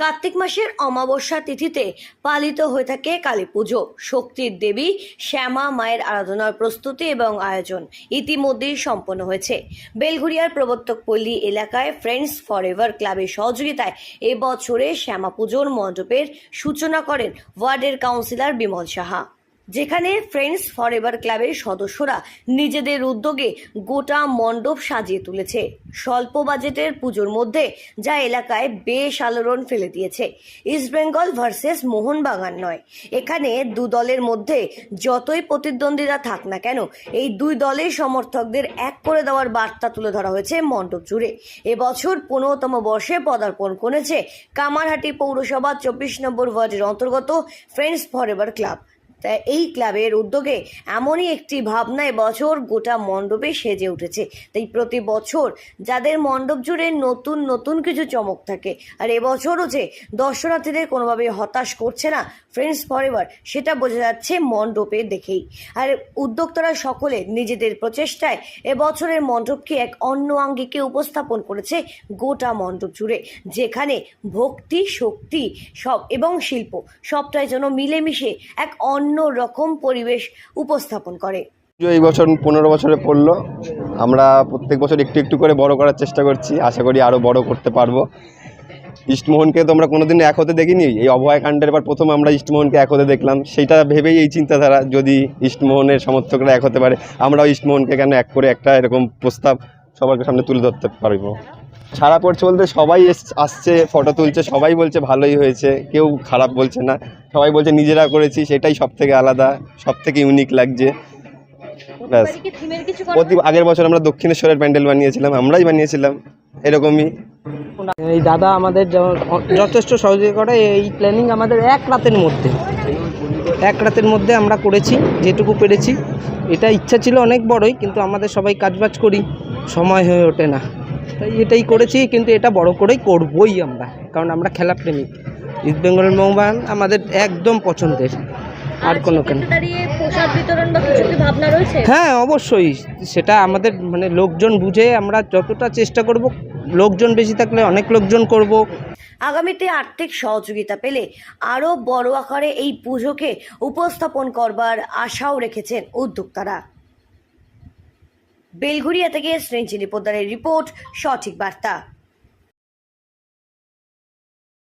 কার্তিক মাসের অমাবস্যা তিথিতে পালিত হয়ে থাকে কালী পুজো। শক্তির দেবী শ্যামা মায়ের আরাধনার প্রস্তুতি এবং আয়োজন ইতিমধ্যেই সম্পন্ন হয়েছে। বেলঘুরিয়ার প্রবর্তক পল্লী এলাকায় ফ্রেন্ডস ফর এভার ক্লাবের সহযোগিতায় এবছরে শ্যামা পুজোর মণ্ডপের সূচনা করেন ওয়ার্ডের কাউন্সিলর বিমল সাহা। যেখানে ফ্রেন্ডস ফর এভার ক্লাবের সদস্যরা নিজেদের উদ্যোগে গোটা মণ্ডপ সাজিয়ে তুলেছে। স্বল্প বাজেটের পুজোর মধ্যে যা এলাকায় বেশ আলোড়ন ফেলে দিয়েছে। ইস্টবেঙ্গল ভার্সেস মোহনবাগান নয়। এখানে দু দলের মধ্যে যতই প্রতিদ্বন্দ্বীরা থাক না কেন, এই দুই দলের সমর্থকদের এক করে দেওয়ার বার্তা তুলে ধরা হয়েছে মণ্ডপ জুড়ে। এবছর পনেরোতম বর্ষে পদার্পণ করেছে কামারহাটি পৌরসভা চব্বিশ নম্বর ওয়ার্ডের অন্তর্গত ফ্রেন্ডস ফর এভার ক্লাব তাই এই ক্লাবের উদ্যোগে এমনই একটি ভাবনা বছর গোটা মণ্ডপে সেজে উঠেছে। তাই প্রতি বছর যাদের মণ্ডপ জুড়ে নতুন নতুন কিছু চমক থাকে, আর এবছরও যে দর্শনার্থীদের কোনোভাবে হতাশ করছে না ফ্রেন্ডস ফরএভার সেটা বোঝা যাচ্ছে মণ্ডপে দেখেই। আর উদ্যোক্তারা সকলে নিজেদের প্রচেষ্টায় এবছরের মণ্ডপকে এক অন্য আঙ্গিকে উপস্থাপন করেছে গোটা মণ্ডপ জুড়ে, যেখানে ভক্তি, শক্তি সব এবং শিল্প সবটাই যেন মিলেমিশে এক অন্য রকম পরিবেশ উপস্থাপন করে। এই বছর পনেরো বছরে পড়ল। আমরা প্রত্যেক বছর একটু একটু করে বড় করার চেষ্টা করছি। আশা করি আরও বড় করতে পারব। ইস্টমোহনকে তো আমরা কোনোদিন এক হতে দেখিনি। এই অভয়কাণ্ডের পর প্রথম আমরা ইস্টমোহনকে এক হতে দেখলাম। সেটা ভেবেই এই চিন্তাধারা যদি ইস্টমোহনের সমর্থকরা এক হতে পারে, আমরাও ইস্টমোহনকে কেন এক করে একটা এরকম প্রস্তাব সবার সামনে তুলে ধরতে পারব? ছাড়া পড়ছে বলতে সবাই এস- আসছে ফটো তুলছে সবাই বলছে ভালোই হয়েছে কেউ খারাপ বলছে না। সবাই বলছে নিজেরা করেছি সেটাই সব থেকে আলাদা সব থেকে ইউনিক লাগছে। ব্যাস। প্রতি আগের বছর আমরা দক্ষিণেশ্বরের প্যান্ডেল বানিয়েছিলাম আমরাই বানিয়েছিলাম এরকমই। এই দাদা আমাদের যেমন যথেষ্ট সহযোগিতা করে এই প্ল্যানিং আমাদের এক রাতের মধ্যে। এক রাতের মধ্যে আমরা করেছি যেটুকু পেরেছি। এটা ইচ্ছা ছিল অনেক বড়ই কিন্তু আমাদের সবাই কাজবাজ করি সময় হয়ে ওঠে না। তাই এটাই করেছি কিন্তু এটা বড় করেই করবই আমরা কারণ আমরা খেলা খেলাপ্রেমিক ইস্ট বেঙ্গল মোহনবাগান আমাদের একদম পছন্দের আর কোনো কেন। দাঁড়িয়ে প্রসাদ বিতরণ বা কিছু কি ভাবনা রয়েছে? হ্যাঁ অবশ্যই সেটা আমাদের মানে লোকজন বুঝে আমরা যতটা চেষ্টা করব লোকজন বেশি থাকলে অনেক লোকজন করব। আগামীতে আর্থিক সহযোগিতা পেলে আরও বড় আকারে এই পুজোকে উপস্থাপন করবার আশাও রেখেছেন উদ্যোক্তারা। বেলঘুরিয়া থেকে শ্রেঞ্চিনী পোদ্দারের রিপোর্ট সঠিক বার্তা।